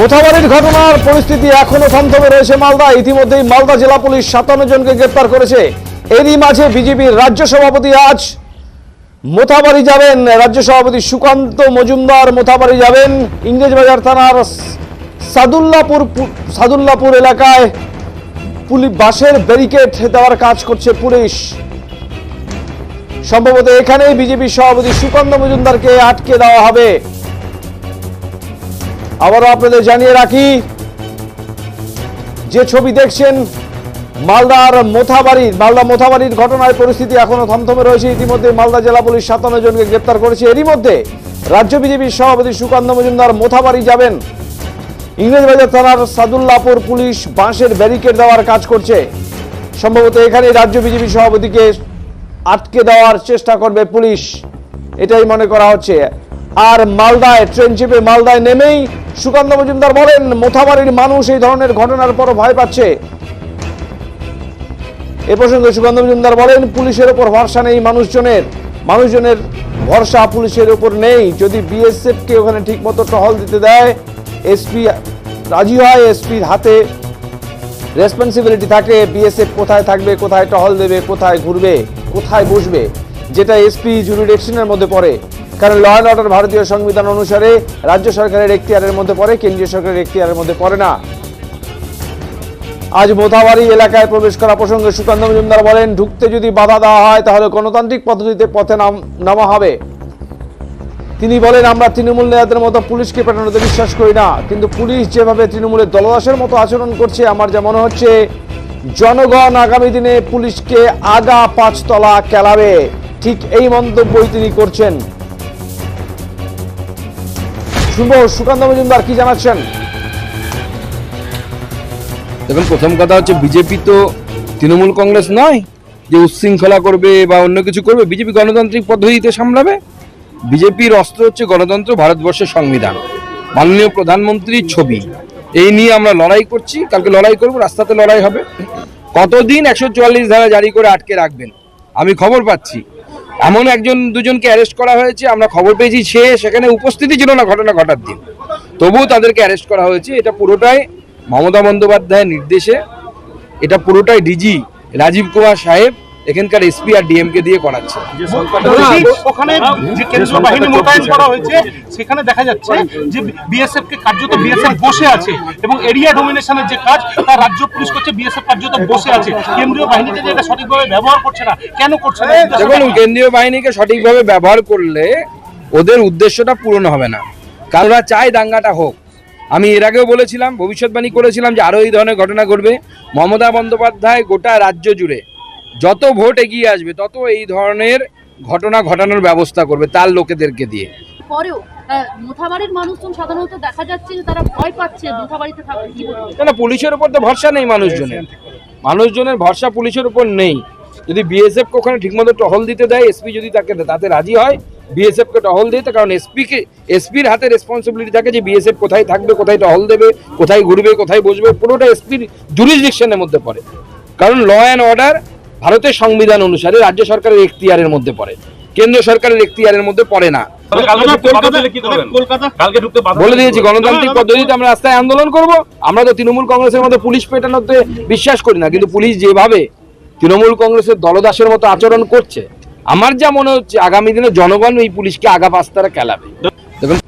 মোথাবাড়ির ঘটনার পরিস্থিতি এখনও থমথমে রয়েছে মালদা। ইতিমধ্যেই মালদা জেলা পুলিশ সাতান্ন জনকে গ্রেপ্তার করেছে। এরই মাঝে বিজেপির রাজ্য সভাপতি আজ মোথাবাড়ি যাবেন। রাজ্য সভাপতি সুকান্ত মজুমদার মোথাবাড়ি যাবেন। ইংরেজবাজার থানার সাদুল্লাপুর সাদুল্লাপুর এলাকায় পুলিশ বাসের ব্যারিকেড দেওয়ার কাজ করছে পুলিশ। সম্ভবত এখানেই বিজেপি সভাপতি সুকান্ত মজুমদারকে আটকে দেওয়া হবে। আবারও আপনাদের জানিয়ে রাখি, যে ছবি দেখছেন, মালদার মোথাবাড়ির মালদা মোথাবাড়ির ঘটনায় পরিস্থিতি এখনও থমথমে রয়েছে। ইতিমধ্যে মালদা জেলা পুলিশ সাতান্ন জনকে গ্রেপ্তার করেছে। এরই মধ্যে রাজ্য বিজেপির সভাপতি সুকান্ত মজুমদার মোথাবাড়ি যাবেন। ইংরেজবাজার থানার সাদুল্লাপুর পুলিশ বাঁশের ব্যারিকেড দেওয়ার কাজ করছে। সম্ভবত এখানে রাজ্য বিজেপি সভাপতিকে আটকে দেওয়ার চেষ্টা করবে পুলিশ। এটাই মনে করা হচ্ছে। আর মালদায়, ট্রেন চেপে মালদায় নেমেই সুকান্ত মজুমদার বলেন, মোথাবাড়ির মানুষ এই ধরনের ঘটনার পর ভয় পাচ্ছে। এ প্রসঙ্গে সুকান্ত মজুমদার বলেন, পুলিশের ওপর ভরসা নেই মানুষজনের। মানুষজনের ভরসা পুলিশের উপর নেই। যদি বিএসএফ কে ওখানে ঠিক মতো টহল দিতে দেয়, এসপি রাজি হয়, এসপির হাতে রেসপন্সিবিলিটি থাকে, বিএসএফ কোথায় থাকবে, কোথায় টহল দেবে, কোথায় ঘুরবে, কোথায় বসবে, যেটা এসপি জুরিডিকশনের মধ্যে পড়ে। কারণ ল অ্যান্ড অর্ডার ভারতীয় সংবিধান অনুসারে রাজ্য সরকারের এখতিয়ারের মধ্যে পড়ে, কেন্দ্রীয় সরকারের এখতিয়ারের মধ্যে পড়ে না। আজ মোথাবাড়ি এলাকায় প্রবেশ করা প্রসঙ্গে সুকান্ত মজুমদার বলেন, ঢুকতে যদি বাধা দেওয়া হয়, তাহলে গণতান্ত্রিক পদ্ধতিতে পথে নাম হবে। তিনি বলেন, আমরা তৃণমূল নেতাদের মতো পুলিশকে পেটানোতে বিশ্বাস করি না, কিন্তু পুলিশ যেভাবে তৃণমূলের দলদাসের মতো আচরণ করছে, আমার যা মনে হচ্ছে, জনগণ আগামী দিনে পুলিশকে আগা পাঁচতলা কেলাবে। ঠিক এই মন্তব্যই তিনি করছেন। শুভ সুকান্ত মজুমদার, কি জানাচ্ছেন? দেখুন, প্রথম কথা হচ্ছে বিজেপি তো তৃণমূল কংগ্রেস নয়, যে উচ্ছৃঙ্খলা করবে বা অন্য কিছু করবে, বিজেপি গণতান্ত্রিক পদ্ধতিতে সামলাবে। বিজেপির অস্ত্র হচ্ছে গণতন্ত্র, ভারতবর্ষের সংবিধান। মাননীয় প্রধানমন্ত্রীর ছবি। এই নিয়ে আমরা লড়াই করছি, কালকে লড়াই করব, রাস্তাতে লড়াই হবে। কতদিন একশো চুয়াল্লিশ ধারা জারি করে আটকে রাখবেন? আমি খবর পাচ্ছি। এমন একজন দুজনকে অ্যারেস্ট করা হয়েছে, আমরা খবর পেয়েছি সে সেখানে উপস্থিতি ছিল না ঘটনা ঘটার দিন। তবুও তাদেরকে অ্যারেস্ট করা হয়েছে, এটা পুরোটাই মমতা বন্দ্যোপাধ্যায়ের নির্দেশে, এটা পুরোটাই ডিজি রাজীব কুমার সাহেব এখানকার এসপি আর ডিএমকে দিয়ে করাচ্ছে। ওখানে যে কেন্দ্রীয় বাহিনী মোতায়েন করা হয়েছে সেখানে দেখা যাচ্ছে যে বিএসএফ কে কার্যত বিএসএফ বসে আছে এবং এরিয়া ডোমিনেশনের যে কাজ তা রাজ্য পুলিশ করছে বিএসএফ কার্যত বসে আছে। কেন্দ্রীয় বাহিনীকে যে এটা সঠিকভাবে ব্যবহার করছে না কেন করছে না? দেখুন কেন্দ্রীয় বাহিনীকে সঠিকভাবে ব্যবহার করলে ওদের উদ্দেশ্যটা পূরণ হবে না। কারণ ওরা চায় দাঙ্গাটা হোক। আমি এর আগেও বলেছিলাম ভবিষ্যৎবাণী করেছিলাম যে আরও এই ধরনের ঘটনা ঘটবে। মমতা বন্দ্যোপাধ্যায় গোটা রাজ্য জুড়ে যত ভোট এগিয়ে আসবে তত এই ধরনের ঘটনা ঘটানোর ব্যবস্থা করবে তার লোকেদেরকে দিয়ে। পরেও মোথাবাড়ির মানুষজন সাধারণত দেখা যাচ্ছে যে তারা ভয় পাচ্ছে মোথাবাড়িতে থাকতে। কি বলবেন কেন পুলিশের উপর তো ভরসা নেই মানুষজনের। মানুষজনের ভরসা পুলিশের উপর নেই। যদি বিএসএফ ওখানে ঠিকমতো টহল দিতে দেয় এসপি যদি তাকে তাতে রাজি হয় বিএসএফ কে টহল দিতে কারণ এসপি কে এসপির হাতে রেসপন্সিবিলিটি থাকে যে বিএসএফ কোথায় থাকবে কোথায় টহল দেবে কোথায় ঘুরবে কোথায় বসবে পুরোটা এসপির জুরিসডিকশনের মধ্যে পড়ে। কারণ ল অ্যান্ড অর্ডার ভারতের সংবিধান অনুসারে রাজ্য সরকারের এখতিয়ারের মধ্যে পড়ে। কেন্দ্র সরকারের এখতিয়ারের মধ্যে পড়ে না। বলে দিয়েছি গণতান্ত্রিক পদ্ধতিতে আমরা রাস্তায় আন্দোলন করব। আমরা তো তৃণমূল কংগ্রেসের মধ্যে পুলিশ পেটানোতে বিশ্বাস করি না কিন্তু পুলিশ যেভাবে তৃণমূল কংগ্রেসের দলদাসের মতো আচরণ করছে আমার যা মনে হচ্ছে আগামী দিনে জনগণ এই পুলিশকে আগা পাস্তারা খেলাবে। দেখুন